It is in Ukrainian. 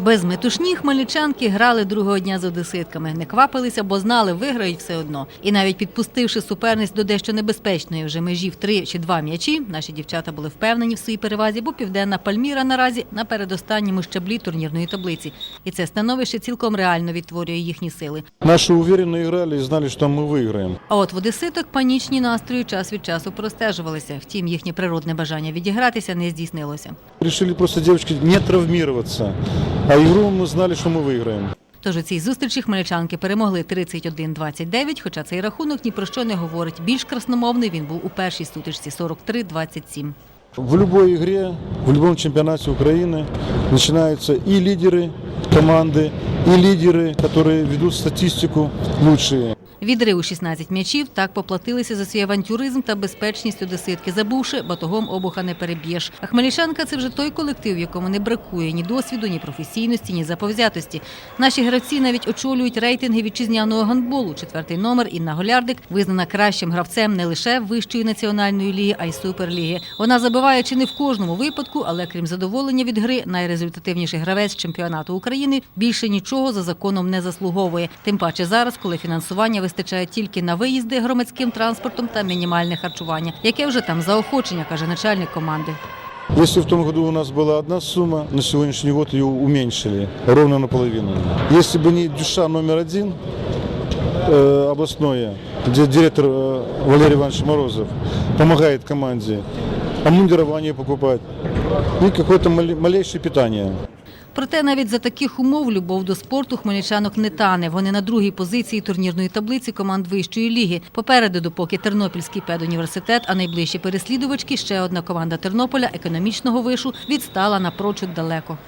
Без метушні хмельничанки грали другого дня з одеситками. Не квапилися, бо знали, виграють все одно. І навіть підпустивши суперниць до дещо небезпечної вже межі в три чи два м'ячі, наші дівчата були впевнені в своїй перевазі, бо південна Пальміра наразі на передостанньому щаблі турнірної таблиці. І це становище цілком реально відтворює їхні сили. Наши уверенно играли и знали, что мы выиграем. А от в одеситок панічні настрої час від часу простежувалися. Втім, їхнє природне бажання відігратися не здійснилося. Решили просто девочки не травмироваться. А игру мы знали, что мы выиграем. Тож у цій зустрічі хмельничанки перемогли 31-29, хоча цей рахунок ні про що не говорить. Більш красномовний він був у першій сутичці 43-27. В любой игре, в любом чемпионате Украины начинаются и лидеры команды, и лидеры, которые ведут статистику лучшие. Відри у 16 м'ячів так поплатилися за свій авантюризм та безпечність одеситки. Забувши, батогом обуха не переб'єш. А хмельничанка – це вже той колектив, в якому не бракує ні досвіду, ні професійності, ні заповзятості. Наші гравці навіть очолюють рейтинги вітчизняного гандболу. Четвертий номер Інна Голярдик визнана кращим гравцем не лише вищої національної ліги, а й суперліги. Вона забиває чи не в кожному випадку, але крім задоволення від гри, найрезультативніший гравець чемпіонату України більше нічого за законом не заслуговує. Тим паче зараз, коли фінансування вистачає тільки на виїзди громадським транспортом та мінімальне харчування, яке вже там заохочення, каже начальник команди. Если в том году у нас была одна сумма, на сегодняшний год ее уменьшили ровно наполовину. Если бы не Дюша номер один э, областное, где директор э, Валерий Иванович Морозов помогает команде обмундирование покупать и какое-то мале- малейшее питание. Проте навіть за таких умов любов до спорту хмельничанок не тане. Вони на другій позиції турнірної таблиці команд вищої ліги. Попереду, допоки Тернопільський педуніверситет, а найближчі переслідувачки ще одна команда Тернополя економічного вишу відстала напрочуд далеко.